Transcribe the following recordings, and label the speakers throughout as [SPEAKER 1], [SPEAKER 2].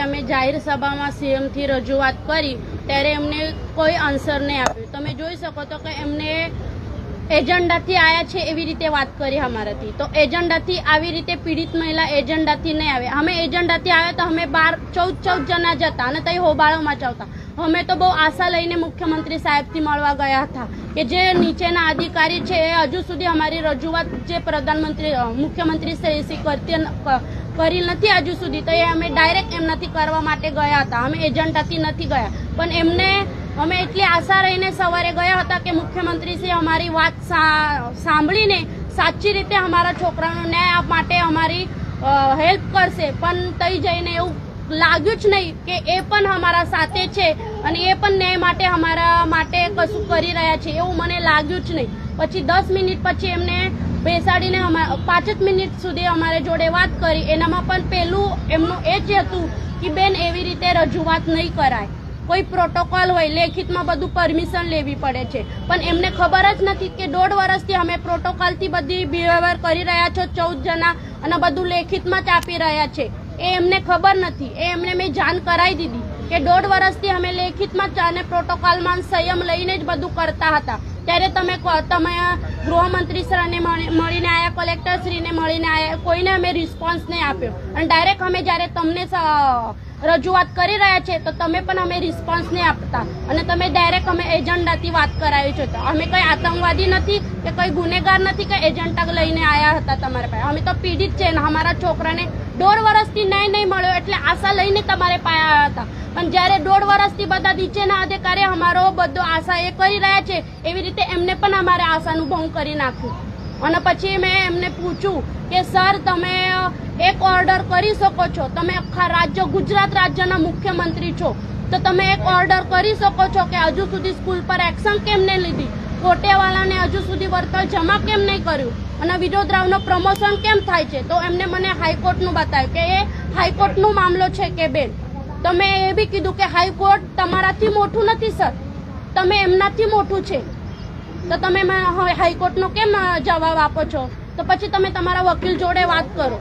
[SPEAKER 1] અમે જાહેર સભામાં સીએમથી રજૂઆત કરી, ત્યારે એમને કોઈ આન્સર નહીં આપ્યું. તમે જોઈ શકો તો કે એમને એજન્ડાથી આયા છે એવી રીતે વાત કરી અમારાથી. તો એજન્ડાથી આવી રીતે પીડિત મહિલા એજન્ડાથી નહીં આવે. અમે એજન્ડાથી આવ્યા તો અમે બાર, ચૌદ ચૌદ જણા જતા અને તઈ હોબાળો મચાવતા. અમે તો બહુ આશા લઈને મુખ્યમંત્રી સાહેબથી મળવા ગયા હતા કે જે નીચેના અધિકારી છે એ હજુ સુધી અમારી રજૂઆત જે પ્રધાનમંત્રી મુખ્યમંત્રી શ્રી કરતી કરી નથી હજુ સુધી. તો એ અમે ડાયરેક્ટ એમનાથી કરવા માટે ગયા હતા. અમે એજન્ડાથી નથી ગયા. પણ એમને અમે એટલી આશા રહીને સવારે ગયા હતા કે મુખ્યમંત્રી શ્રી અમારી વાત સાંભળીને સાચી રીતે અમારા છોકરાનો ન્યાય આપવા માટે અમારી હેલ્પ કરશે. પણ તઈ જઈને એવું લાગ્યું જ નહીં કે એ પણ અમારા સાથે છે અને એ પણ ન્યાય માટે અમારા માટે કશું કરી રહ્યા છે. એવું મને લાગ્યું જ નહીં. પછી દસ મિનિટ પછી એમને બેસાડીને પાંચ જ મિનિટ સુધી અમારે જોડે વાત કરી. એનામાં પણ પેલું એમનું એ જ હતું કે બેન, એવી રીતે રજૂઆત નહીં કરાય. કોઈ પ્રોટોકોલ હોય, લેખિતમાં બધું પરમિશન લેવી પડે છે. પણ એમને ખબર જ નથી કે દોઢ વર્ષથી અમે પ્રોટોકોલથી બધી બિહેવિયર કરી રહ્યા છો, ચૌદ જણા, અને બધું લેખિતમાં જ આપી રહ્યા છે. એ એમને ખબર નથી. એ એમને મેં જાણ કરાવી દીધી કે દોઢ વર્ષથી અમે લેખિતમાં અને પ્રોટોકોલમાં સંયમ લઈને જ બધું કરતા હતા. ત્યારે તમે તમે ગૃહમંત્રી મળી- મળીને આવ્યા કલેક્ટરશ્રીને મળીને આવ્યા કોઈને અમે રિસ્પોન્સ નહીં આપ્યો. અને ડાયરેક્ટ અમે જ્યારે તમને રજૂઆત કરી રહ્યા છે તો તમે પણ અમે રિસ્પોન્સ નહીં આપતા. અને તમે ડાયરેક્ટ અમે એજન્ડાથી વાત કરાવી છો. તો અમે કંઈ આતંકવાદી નથી કે કંઈ ગુનેગાર નથી કે એજન્ડા લઈને આવ્યા હતા તમારા પાસે. અમે તો પીડિત છે ને અમારા છોકરાને દોઢ વર્ષથી ન્યાય નહીં મળ્યો એટલે આશા લઈને તમારે પાસે આવ્યા હતા. પણ જ્યારે દોઢ વર્ષથી બધા નીચેના અધિકારી અમારો બધો આશા એ કરી રહ્યા છે, એવી રીતે એમને પણ અમારે આશાનું ભંગ કરી નાખ્યું અને પછી મેં એમને પૂછ્યું કે, સર, તમે એક ઓર્ડર કરી શકો છો? તમે આખા રાજ્ય, ગુજરાત રાજ્યના મુખ્યમંત્રી છો. તો તમે એક ઓર્ડર કરી શકો છો કે હજુ સુધી સ્કૂલ પર એક્શન કેમ નહીં લીધી? કોટેવાલાને હજુ સુધી વળતર જમા કેમ નહીં કર્યું? અને વિનોદ્રાવનો પ્રમોશન કેમ થાય છે? તો એમને મને હાઈકોર્ટનું બતાવ્યું કે, એ હાઈકોર્ટનો મામલો છે કે, બેન? તો મેં એ બી કીધું કે હાઈકોર્ટ તમારાથી મોટું નથી સર તમે એમનાથી મોટું છે. તો તમે હાઈકોર્ટનો કેમ જવાબ આપો છો? તો પછી તમે તમારા વકીલ જોડે વાત કરો.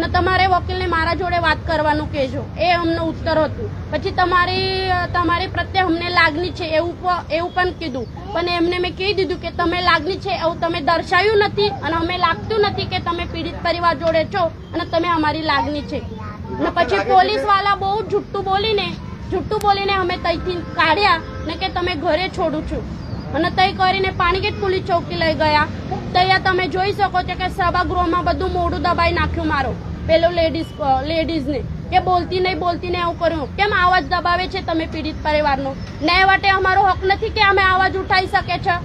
[SPEAKER 1] ને તમારે વકીલને મારા જોડે વાત કરવાનું કહેજો. એ અમને ઉત્તર હતું. પછી તમારી તમારી પ્રત્યે અમને લાગણી છે એવું એવું પણ કીધું. પણ એમને મેં કહી દીધું કે તમે લાગણી છે એવું તમે દર્શાવ્યું નથી અને અમે લાગતું નથી કે તમે પીડિત પરિવાર જોડે છો અને તમે અમારી લાગણી છે. અને પછી પોલીસવાળા બહુ જુઠ્ઠું બોલીને જુઠ્ઠું બોલીને અમે તઈથી કાઢ્યા ને કે તમે ઘરે છોડું છું. અને તઈ કરીને પાણીગેટ પોલીસ ચોકી લઈ ગયા. તૈયા તમે જોઈ શકો છો કે સભાગૃહમાં બધું મોઢું દબાઈ નાખ્યું મારો. પેલો લેડીઝ લેડીઝને. કે બોલતી નહીં બોલતી નહીં એવું કર્યું. કેમ આવાજ દબાવે છે તમે પીડિત પરિવારનો? ન્યાય માટે અમારો હક નથી કે અમે આવાજ ઉઠાવી શકે છે.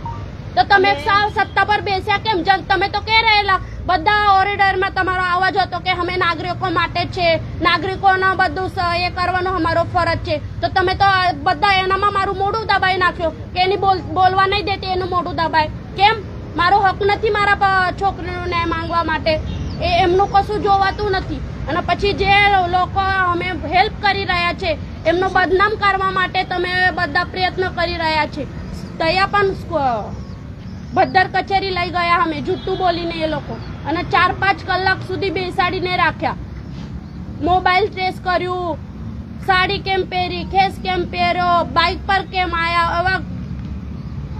[SPEAKER 1] તો તમે સત્તા પર બેસ્યા કેમ? જન તમે તો કે રહેલા બધા ઓરિડરમાં તમારો અવાજ હતો કે અમે નાગરિકો માટે છે. નાગરિકોનો બધું એ કરવાનો અમારો ફરજ છે. તો તમે તો બધા એનામાં મારું મોઢું દબાઈ નાખ્યો. કે એની બોલ, બોલવા નહીં દેતી, એનું મોઢું દબાય. કેમ? મારો હક નથી મારા છોકરીનો ન્યાય માંગવા માટે. એ, એમનું કશું જોવાતું નથી. અને પછી જે લોકો અમે હેલ્પ કરી રહ્યા છે, એમનો બદનામ કરવા માટે તમે બધા પ્રયત્ન કરી રહ્યા છે. તૈયા પણ ભદ્દર કચેરી લઈ ગયા અમે જૂઠું બોલીને એ લોકો. અને ચાર પાંચ કલાક સુધી બેસાડીને રાખ્યા. મોબાઈલ ટ્રેસ કર્યું, સાડી કેમ પહેરી, ખેસ કેમ પહેર્યો બાઇક પર કેમ આવ્યા આવા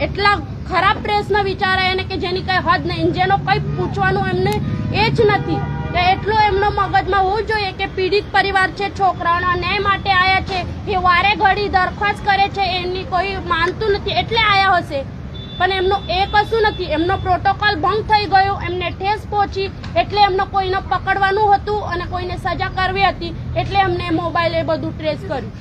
[SPEAKER 1] એટલા ખરાબ પ્રેસના વિચારાય એને કે જેની કઈ હદ નહીં. જેનો કઈ પૂછવાનું એમને એ જ નથી. કે એટલો એમનો મગજમાં હોવું જોઈએ કે પીડિત પરિવાર છે, છોકરાઓના ન્યાય માટે આવ્યા છે, એ વારે ઘડી દરખાસ્ત કરે છે એમની કોઈ માનતું નથી. એટલે આવ્યા હશે. પણ એમનું એ કશું નથી. એમનો પ્રોટોકોલ ભંગ થઈ ગયો. એમને ઠેસ પહોંચી. એટલે એમનો કોઈને પકડવાનું હતું અને કોઈને સજા કરવી હતી. એટલે એમને મોબાઈલ એ બધું ટ્રેસ કર્યું.